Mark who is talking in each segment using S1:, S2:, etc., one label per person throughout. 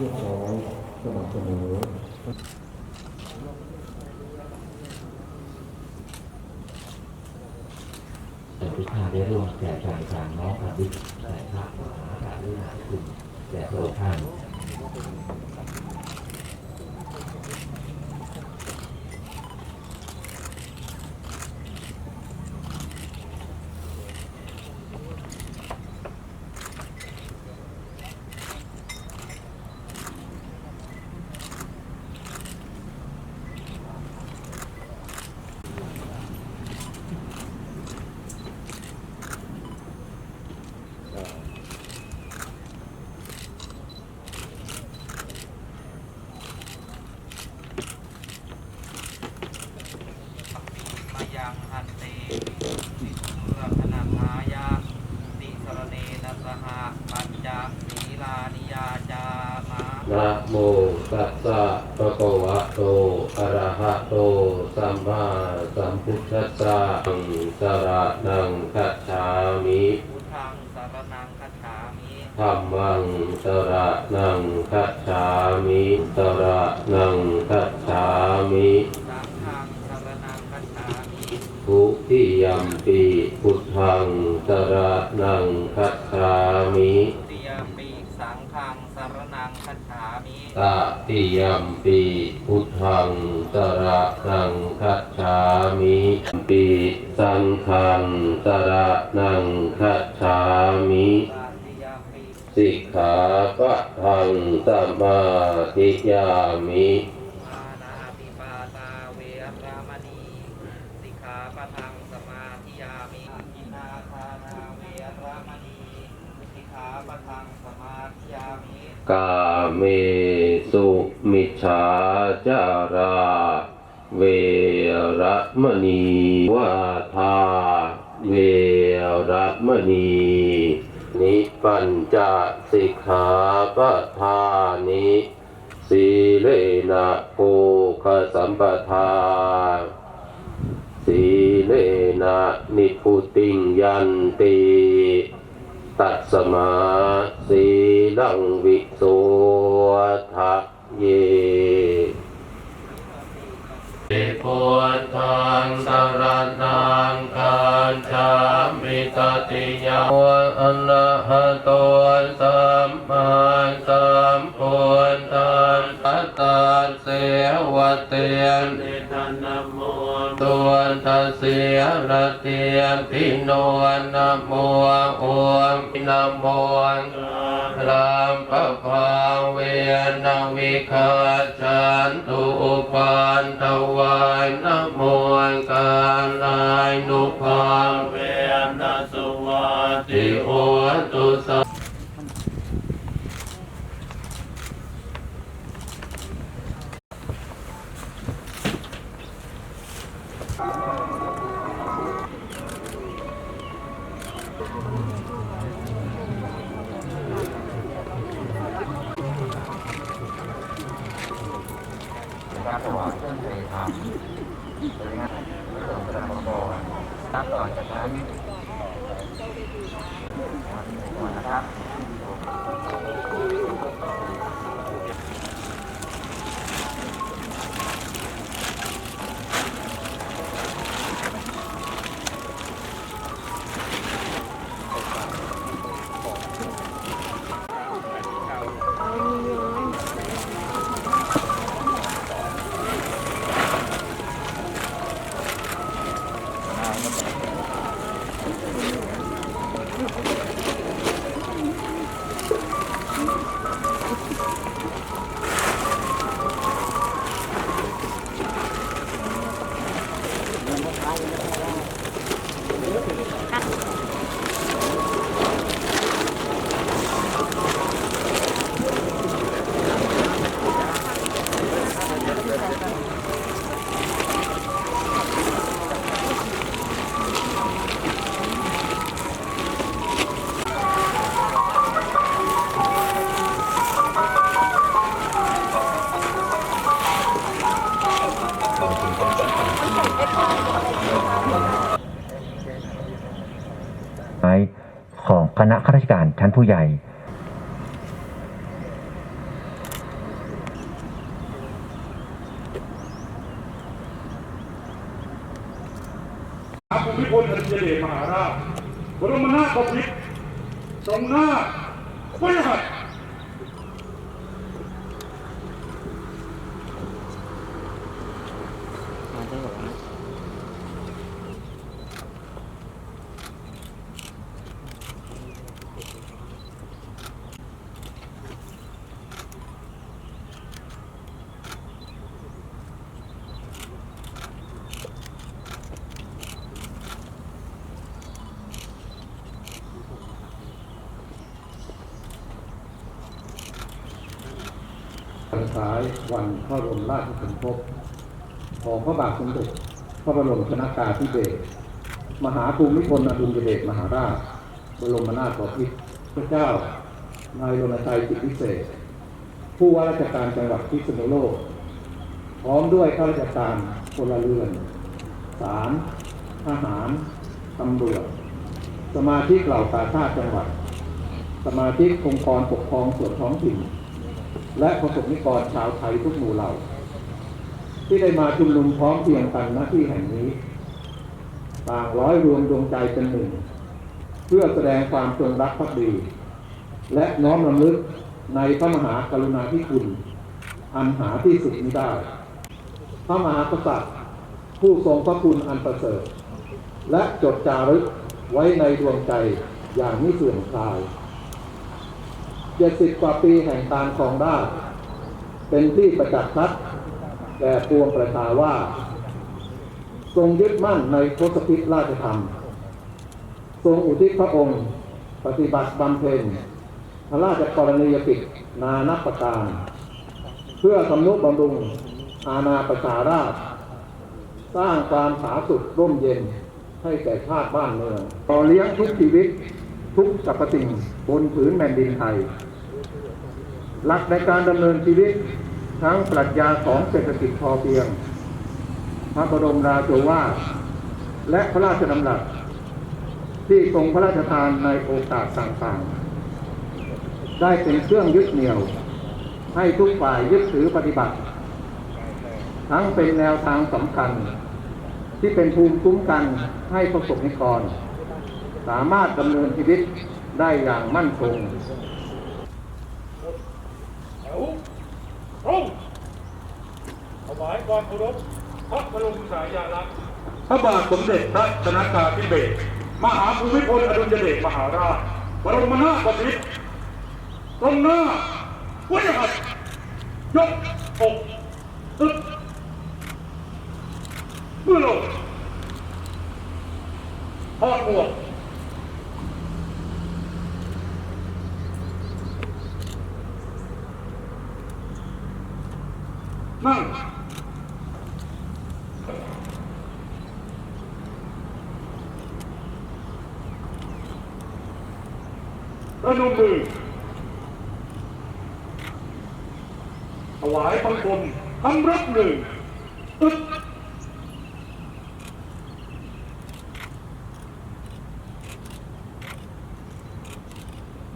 S1: เรียบร้อยสม่ำเสมอ
S2: ทุกท่านได้ร่วมแจกจ่ายการน้อมอาวิทย์แต่พระมหาการุณาธิคุณแด่พระองค์ท่าน
S3: มายังหันเตสิสุรคณทายาติสรเนนะสหปัญจศีลานิยาจามา
S2: นะโมตัสสะภะคะวะโต อะระหะโต สัมมาสัมพุทธัสสะสระนังคัจฉามิ
S3: พุทธังสารนังคัจฉามิ
S2: ธัมมังสระนังคัจฉามิสระนังคัจฉามิ
S3: สังฆังสารนังคัจฉามิ
S2: ทุติยัมปิพุทธังสระนังคัจฉามิ
S3: ติยมปีสังฆังสารนังคัจ ฉามิ
S2: ตติยมปิพุทธังสระนังคัจฉามิปิสังฆังสระนังคัจฉามิสิกขาปะทังสมาธิยามิ
S3: สิกขาปะทังสมาธิยามิอินาทานาเวรามณีสิ กาปะทังสมาธิยามิ
S2: กาเมสุมิจฉาจารา เวรมณีวาทา เวรมณี นิปัญจสิกขาปทานิสีเลนะโภคสัมปทา สีเลนะนิพุติงยันติ ตัดสมาสีลังวิโสทะเยพุทธังสรนังคัจฉามิตติยาอะระหะโตสัมมาสัมพุทธัสสะตัสเสวะเตนตั วทัสเสียระเตียนพิโนนะโมโอมนะโมลามปะภาเวนะวิคาจันตุอุปันตวายนะโมกาลายนุภาเวนะสุวัติโอตุสะ
S3: การถวายเครื่องเทธรรมโดยงานพระสงฆ์ประกอบนับต่อจากนั้นก่อนนะครับา
S4: นผู้ใหญ่ ภูมิ
S5: พลอดุลยเดชมหาราชบรมนาถบพิตรทรงหน้าพระหัต
S1: วันคล้ายวันพระบรมราชสมภพของพระบาทสมเด็จพระบรมชนากาธิเบศรมหาภูมิพลอดุลยเดชมหาราช บรมนาถบพิตรพระเจ้า นายรณชัยจิตวิเศษ ผู้ว่าราชการจังหวัดพิษณุโลก พร้อมด้วยข้าราชการพลเรือนศาลทหารตำรวจสมาชิกเหล่ากาชาติจังหวัด สมาชิกองค์กรปกครองส่วนท้องถิ่น และประสบนิกรชาวไทยทุกหมู่เหล่า ที่ได้มาชุมนุมพร้อมเพียงกันณที่แห่งนี้ ต่างร้อยรวมดวงใจเป็นหนึ่ง เพื่อแสดงความจงรักภักดี และน้อมรำลึกในพระมหากรุณาธิคุณ อันหาที่สุดมิได้ พระมหากษัตริย์ผู้ทรงพระคุณอันประเสริฐ และจดจารึกไว้ในดวงใจอย่างไม่เสื่อมคลาย เจ็ดสิบกว่าปีแห่งการครองราชเป็นที่ประจักษ์ชัดแก่ปวงประชาว่า ทรงยึดมั่นในทศพิธราชธรรม ทรงอุทิศพระองค์ ปฏิบัติบำเพ็ญพระราชกรณียกิจนานับประการ เพื่อสำนุบำรุงอาณาประชาราช สร้างความผาสุกร่มเย็นให้แก่ชาติบ้านเมืองต่อเลี้ยงทุกชีวิตทุกสรรพสิ่งบนผืนแผ่นดินไทย หลักในการดำเนินชีวิตทั้งปรัชญาของเศรษฐกิจพอเพียง พระบรมราโชวาทและพระราชดำรัสที่ทรงพระราชทานในโอกาสต่างๆ ได้เป็นเครื่องยึดเหนี่ยว ให้ทุกฝ่ายยึดถือปฏิบัติ ทั้งเป็นแนวทางสำคัญ ที่เป็นภูมิคุ้มกันให้ประสบนิกร สามารถดำเนินชีวิตได้อย่างมั่นคง
S5: ถวตรงถวายความเคารพพระบรมฉายาลักษณ์พระบาทสมเด็จพระชนกาธิเบศรมหาภูมิพลอดุลยเดชมหาราชบรมนาถบพิตรตรงหน้าพระหัตยกอกตึกเมื่อลงทอดหมวก นั่ง ประนมมือถวายบังคมคำรับหนึ่งอึด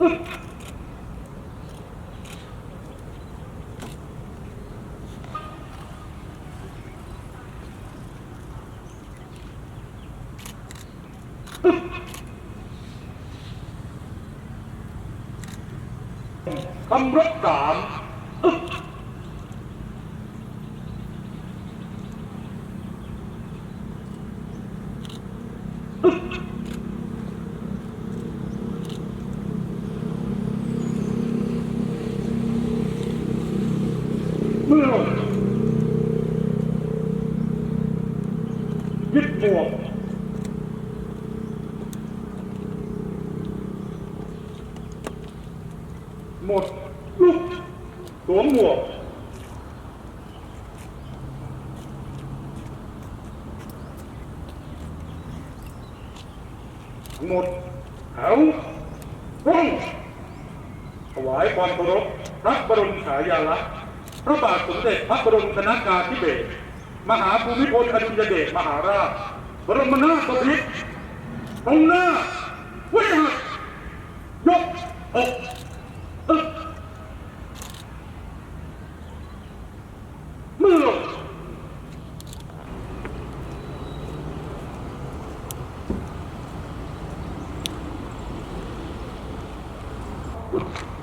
S5: อึด คำรับสามเมือยึดหมวกหมด ลุกสวมหมวกหมดแถวร่องถวายความเคารพพระบรมฉายาลักษณ์พระบาทสมเด็จพระบรมชนากาธิเบศรมหาภูมิพลอดุลยเดชมหาราช บรมนาถบพิตรตรงหน้าพระหัตถ์ยกอก Thank you.